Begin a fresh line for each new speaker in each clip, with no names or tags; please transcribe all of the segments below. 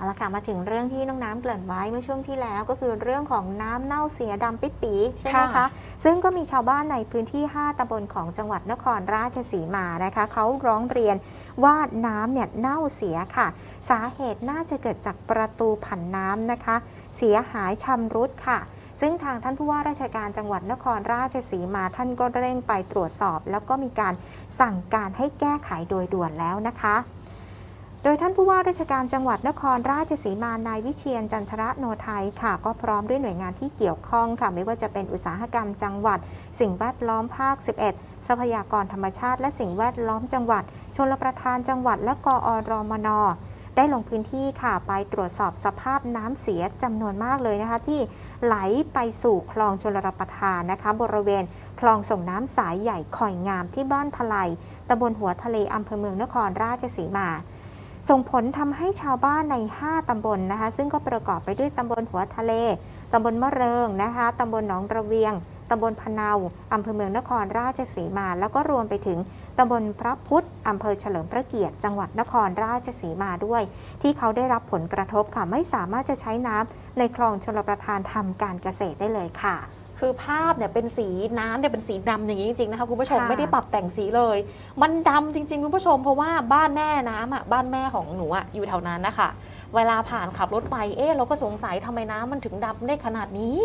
เอาละค่ะมาถึงเรื่องที่น้องน้ำเกริ่นไว้เมื่อช่วงที่แล้วก็คือเรื่องของน้ำเน่าเสียดำปิดปีใช่ไหมคะ
ค่ะ
ซึ่งก็มีชาวบ้านในพื้นที่ 5ตำบลของจังหวัดนครราชสีมานะคะเขาร้องเรียนว่าน้ำเนี่ยเน่าเสียค่ะ สาเหตุน่าจะเกิดจากประตูผันน้ำนะคะ เสียหายชำรุดค่ะ ซึ่งทางท่านผู้ว่าราชการจังหวัดนครราชสีมาท่านก็เร่งไปตรวจสอบ แล้วก็มีการสั่งการให้แก้ไขโดยด่วนแล้วนะคะ โดยท่านผู้ว่าราชการจังหวัดนครราชสีมานายวิเชียนจันทระโนไทยค่ะ ก็พร้อมด้วยหน่วยงานที่เกี่ยวข้องค่ะ ไม่ว่าจะเป็นอุตสาหกรรมจังหวัด สิ่งแวดล้อมภาค 11 ทรัพยากรธรรมชาติ และสิ่งแวดล้อมจังหวัด ชลประทานจังหวัด และกอรมนได้ลงพื้นที่ค่ะไปตรวจสอบสภาพน้ำเสียจำนวนมากเลยนะคะ ที่ไหลไปสู่คลองชลประทานนะคะ บริเวณคลองส่งน้ำสายใหญ่ข่อยงามที่บ้านทลายตำบลหัวทะเลอำเภอเมืองนครราชสีมา ส่งผลทำให้ชาวบ้านใน 5 ตำบลนะคะ ซึ่งก็ประกอบไปด้วยตำบลหัวทะเล ตำบลมะเริงนะคะตำบลหนองระเวียงตำบลพะเนาอำเภอเมืองนครราชสีมา แล้วก็รวมไปถึงตำบลพระพุทธอำเภอเฉลิมพระเกียรติ จังหวัดนครราชสีมาด้วย ที่เขาได้รับผลกระทบค่ะ ไม่สามารถจะใช้น้ำในคลองชลประทานทำการเกษตรได้เลยค่ะ
คือภาพเนี่ยเป็นสีน้ำเนี่ยเป็นสีดำอย่างนี้จริงๆนะคะคุณผู้ชม
ค่ะ
ไม่ได้ปรับแต่งสีเลย มันดำจริง ๆ คุณผู้ชม เพราะว่าบ้านแม่น้ำอะบ้านแม่ของหนูอะอยู่แถวนั้นนะคะเวลาผ่านขับรถไปเอ๊ะเราก็สงสัยทำไมน้ำมันถึงดำได้ขนาดนี้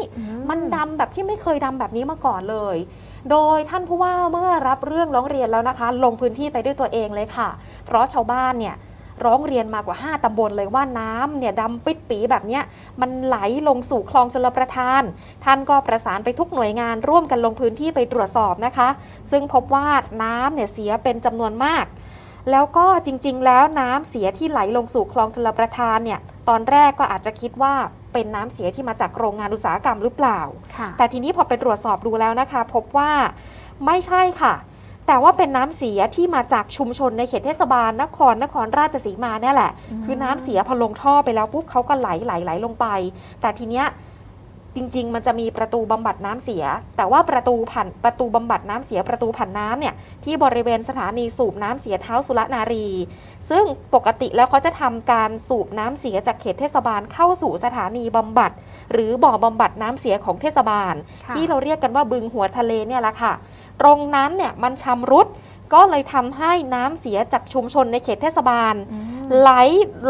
มันดำแบบที่ไม่เคยดำแบบนี้มาก่อนเลย โดยท่านผู้ว่าเมื่อรับเรื่องร้องเรียนแล้วนะคะ ลงพื้นที่ไปด้วยตัวเองเลยค่ะ เพราะชาวบ้านเนี่ย ร้องเรียนมากว่า 5 ตำบลเลยว่าน้ำเนี่ยดำปิดปีแบบเนี้ยมันไหลลงสู่คลองชลประทาน ท่านก็ประสานไปทุกหน่วยงานร่วมกันลงพื้นที่ไปตรวจสอบนะคะ ซึ่งพบว่าน้ำเนี่ยเสียเป็นจำนวนมากแล้วก็จริงๆ แล้วน้ำเสียที่ไหลลงสู่คลองชลประทานเนี่ย ตอนแรกก็อาจจะคิดว่าเป็นน้ำเสียที่มาจากโรงงานอุตสาหกรรมหรือเปล่า
ค่ะ
แต่ทีนี้พอไปตรวจสอบดูแล้วนะคะ พบว่าไม่ใช่ค่ะ แต่ว่าเป็นน้ำเสียที่มาจากชุมชนในเขตเทศบาลนครนครราชสีมาเนี่ยแหละ
อืม
คือน้ำเสียพอลงท่อไปแล้วปุ๊บเขาก็ไหลไหลไหลลงไป แต่ทีเนี้ยจริง ๆ มันจะมีประตูบำบัดน้ำเสีย แต่ว่าประตูผ่านประตูบำบัดน้ำเสียประตูผ่านน้ำเนี่ยที่บริเวณสถานีสูบน้ำเสียเท้าสุรนารี ซึ่งปกติแล้วเขาจะทำการสูบน้ำเสียจากเขตเทศบาลเข้าสู่สถานีบำบัด หรือบ่อบำบัดน้ำเสียของเทศบาล
ค่ะ
ที่เราเรียกกันว่าบึงหัวทะเลเนี่ยแหละค่ะ ตรงนั้นเนี่ยมันชำรุดก็เลยทำให้น้ำเสียจากชุมชนในเขตเทศบาล
อืม
ไหล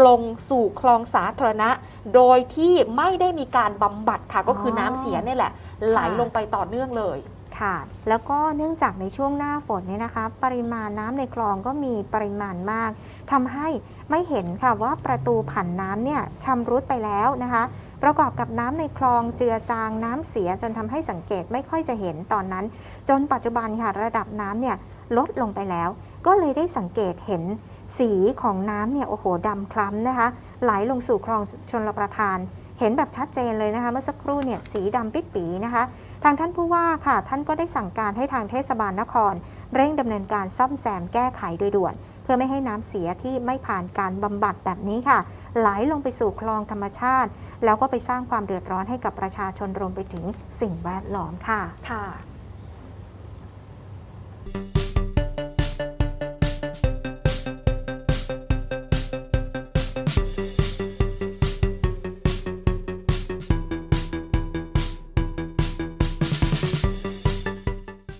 ลงสู่คลองสาธารณะ โดยที่ไม่ได้มีการบำบัดค่ะ ก็คืออ
อ
น้ำเสียเนี่ยแหละ ไหลลงไปต่อเนื่องเลย
ค่ะ แล้วก็เนื่องจากในช่วงหน้าฝนเนี่ยนะคะ ปริมาณน้ำในคลองก็มีปริมาณมากทำให้ไม่เห็นค่ะว่าประตูผันน้ำเนี่ยชำรุดไปแล้วนะคะ ประกอบกับน้ำในคลองเจือจางน้ำเสียจนทำให้สังเกตไม่ค่อยจะเห็นตอนนั้น จนปัจจุบันค่ะระดับน้ำเนี่ยลดลงไปแล้ว ก็เลยได้สังเกตเห็นสีของน้ำเนี่ยโอ้โหดำคล้ำนะคะ ไหลลงสู่คลองชนลประทาน เห็นแบบชัดเจนเลยนะคะเมื่อสักครู่เนี่ยสีดำปิดปีนะคะ ทางท่านผู้ว่าค่ะ ท่านก็ได้สั่งการให้ทางเทศบาลนคร เร่งดำเนินการซ่อมแซมแก้ไขโดยด่วน พื่อไม่ให้น้ำเสียที่ไม่ผ่านการบำบัดแบบนี้ค่ะ ไหลลงไปสู่คลองธรรมชาติ แล้วก็ไปสร้างความเดือดร้อนให้กับประชาชนรวมไปถึงสิ่งแวดล้อมค่ะ
ค่ะ